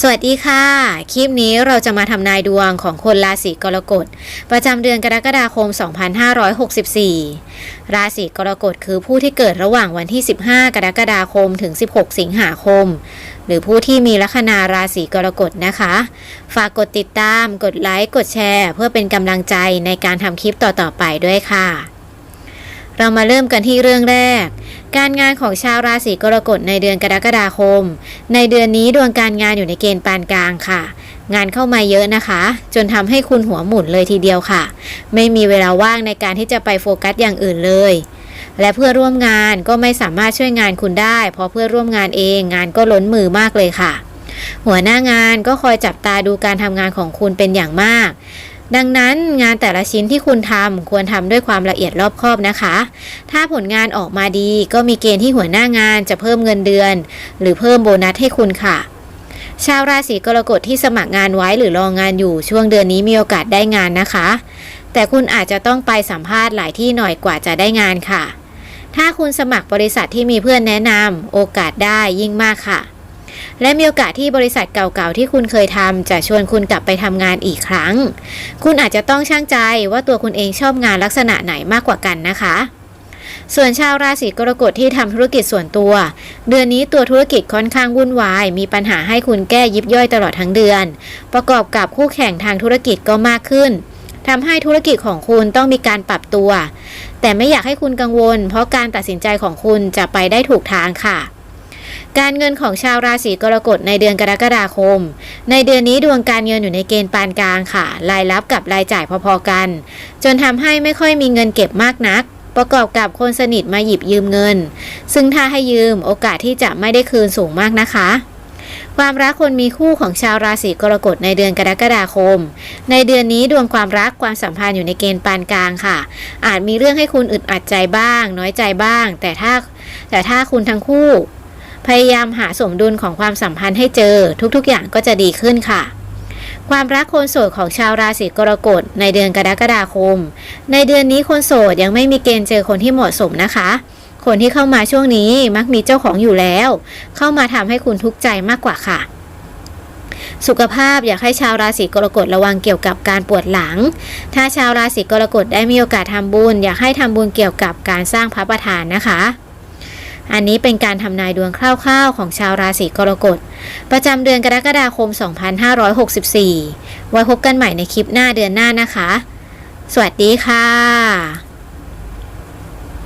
สวัสดีค่ะ คลิปนี้เราจะมาทำนายดวงของคนราศีกรกฎ ประจำเดือนกรกฎาคม 2564 ราศีกรกฎคือผู้ที่เกิดระหว่างวันที่ 15 กรกฎาคมถึง 16 สิงหาคม หรือผู้ที่มีลัคนาราศีกรกฎนะคะ ฝากกดติดตาม กดไลค์ กดแชร์ เพื่อเป็นกำลังใจในการทำคลิปต่อๆไปด้วยค่ะ เรามาเริ่มกันที่เรื่องแรก การงานของชาวราศีกรกฎในเดือนกรกฎาคม ในเดือนนี้ดวงการงานอยู่ในเกณฑ์ปานกลางค่ะ งานเข้ามาเยอะนะคะ จนทำให้คุณหัวหมุนเลยทีเดียวค่ะ ไม่มีเวลาว่างในการที่จะไปโฟกัสอย่างอื่นเลย และเพื่อร่วมงานก็ไม่สามารถช่วยงานคุณได้ เพราะเพื่อร่วมงานเองงานก็ล้นมือมากเลยค่ะ หัวหน้างานก็คอยจับตาดูการทำงานของคุณเป็นอย่างมาก ดังนั้นงานแต่ละชิ้นที่คุณทำควรทำด้วยความละเอียดรอบคอบนะคะ ถ้าผลงานออกมาดีก็มีเกณฑ์ที่หัวหน้างานจะเพิ่มเงินเดือน หรือเพิ่มโบนัสให้คุณค่ะ ชาวราศีกรกฎที่สมัครงานไว้หรือรองงานอยู่ช่วงเดือนนี้มีโอกาสได้งานนะคะ แต่คุณอาจจะต้องไปสัมภาษณ์หลายที่หน่อยกว่าจะได้งานค่ะ ถ้าคุณสมัครบริษัทที่มีเพื่อนแนะนำโอกาสได้ยิ่งมากค่ะ และมีโอกาสที่บริษัทเก่าๆที่คุณเคยทำจะชวนคุณกลับไปทำงานอีกครั้ง คุณอาจจะต้องช่างใจว่าตัวคุณเองชอบงานลักษณะไหนมากกว่ากันนะคะ ส่วนชาวราศีกรกฎที่ทำธุรกิจส่วนตัว เดือนนี้ตัวธุรกิจค่อนข้างวุ่นวาย มีปัญหาให้คุณแก้ยิบย่อยตลอดทั้งเดือน ประกอบกับคู่แข่งทางธุรกิจก็มากขึ้นทำให้ธุรกิจของคุณต้องมีการปรับตัว แต่ไม่อยากให้คุณกังวล เพราะการตัดสินใจของคุณจะไปได้ถูกทางค่ะ การเงินของชาวราศีกรกฎในเดือนกรกฎาคม ในเดือนนี้ดวงการเงินอยู่ในเกณฑ์ปานกลางค่ะ รายรับกับรายจ่ายพอๆกัน จนทำให้ไม่ค่อยมีเงินเก็บมากนัก ประกอบกับคนสนิทมาหยิบยืมเงิน ซึ่งถ้าให้ยืมโอกาสที่จะไม่ได้คืนสูงมากนะคะ ความรักคนมีคู่ของชาวราศีกรกฎในเดือนกรกฎาคม ในเดือนนี้ดวงความรักความสัมพันธ์อยู่ในเกณฑ์ปานกลางค่ะ อาจมีเรื่องให้คุณอึดอัดใจบ้าง น้อยใจบ้าง แต่ถ้าแต่ถ้าคุณทั้งคู่ พยายามหาสมดุลของความสัมพันธ์ให้เจอ ทุกๆ อย่างก็จะดีขึ้นค่ะ ความรักคนโสดของชาวราศีกรกฎในเดือนกรกฎาคม ในเดือนนี้คนโสดยังไม่มีเกณฑ์เจอคนที่เหมาะสมนะคะ คนที่เข้ามาช่วงนี้มักมีเจ้าของอยู่แล้ว เข้ามาทำให้คุณทุกข์ใจมากกว่าค่ะสุขภาพอยากให้ชาวราศีกรกฎระวังเกี่ยวกับการปวดหลัง ถ้าชาวราศีกรกฎได้มีโอกาสทำบุญ อยากให้ทำบุญเกี่ยวกับการสร้างพระประธานนะคะ อันนี้เป็นการทำนายดวงคร่าวๆ ของชาวราศีกรกฎ ประจำเดือนกรกฎาคม 2564 ไว้พบกันใหม่ในคลิปหน้าเดือนหน้านะคะ สวัสดีค่ะ